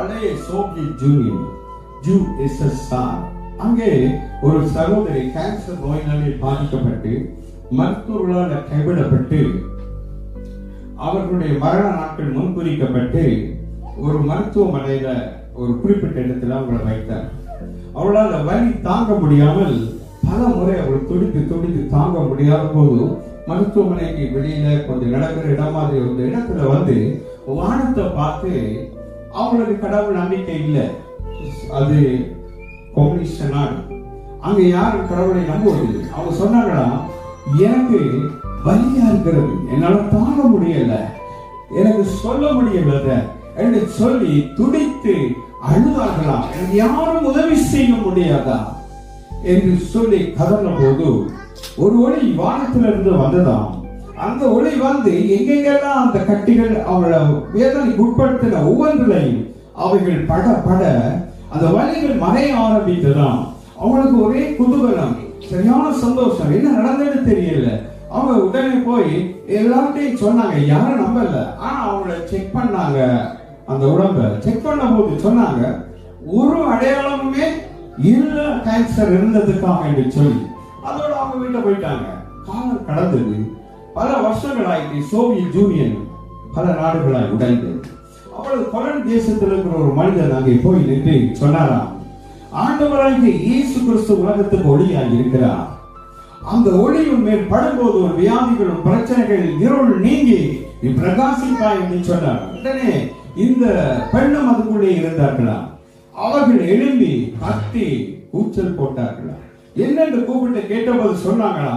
பழைய Soviet union zoo SSR அங்கே ஒரு சகோதரி கேன்சர் நோயினாலே பாதிக்கப்பட்டு மருத்துவர்களால் கைவிடப்பட்டு அவர்களுடைய மரண நாட்கள் முன்குறிக்கப்பட்டு ஒரு மருத்துவமனையில ஒரு குறிப்பிட்ட இடத்துல அவங்களை வைத்தார் அவளால் வலி தாங்க முடியாமல் பல முறை அவள் துடித்து துடித்து தாங்க முடியாத போது மருத்துவமனைக்கு வெளியில கொஞ்சம் நடக்கிற இடம் மாதிரி ஒரு இடத்துல வந்து வானத்தை பார்த்து அவங்களுக்கு கடவுள் நம்பிக்கை இல்லை. அது கம்யூனிஸ்ட் நாடு. அங்க யாரும் கடவுளை நம்புவதில்லை. அவங்க சொன்னாங்களா எனக்கு வலியா இருக்கிறது. என்னால தாங்க முடியல. எனக்கு சொல்ல முடியல என்று சொல்லி துடித்து அழுதார்களாம் எனக்கு யாரும் உதவி செய்ய முடியாதா? என்று சொல்லி கதர்ன போது ஒரு ஒளி வானத்திலிருந்து வந்ததாம். அந்த ஒளி வந்து எங்கெங்கெல்லாம் அந்த கட்டிகள் அவளை வேதனைக்கு உட்படுத்தின ஒவ்வொன்றிலையும் அவைகள் பட பட அந்த வலிகள் மறைய ஆரம்பித்ததாம். அவங்களுக்கு ஒரே குதூகலம் சரியான சந்தோஷம். என்ன நடந்ததுன்னு தெரியல. அவங்க உடனே போய் எல்லார்ட்டையும் சொன்னாங்க. யாரும் நம்பல. ஆனா அவங்கள செக் பண்ணாங்க. அந்த உடம்ப செக் பண்ண போது சொன்னாங்க ஒரு அடையாளமுமே இல்ல கேன்சர் இருந்ததுக்காக என்று சொல்லி. அதோட அவங்க வீட்டை போயிட்டாங்க. காலம் கடந்தது. பல வருஷங்களாய் சோவியத் யூனியன் பல நாடுகளாய் உடைந்து அப்பொழுது கொலன் தேசத்தில் இருக்கிற ஒரு மனிதன் அங்கே போய் நின்று சொன்னாராம் ஆண்டவராகிய இயேசு கிறிஸ்து உலகத்துக்கு ஒளியாய் இருக்கிறார். அந்த ஒளியின் மேல் படும்போது ஒரு வியாதிகளும் பிரச்சனைகள் இருள் நீங்கி நீ பிரகாசிப்பாய் என்று சொன்னார். உடனே இந்த பெண்ணும் அதுக்குள்ளே இருந்தார்களா? அவர்கள் எழும்பி கத்தி கூச்சல் போட்டார்களா? என்னென்று கூப்பிட்டு கேட்டபோது சொன்னாங்களா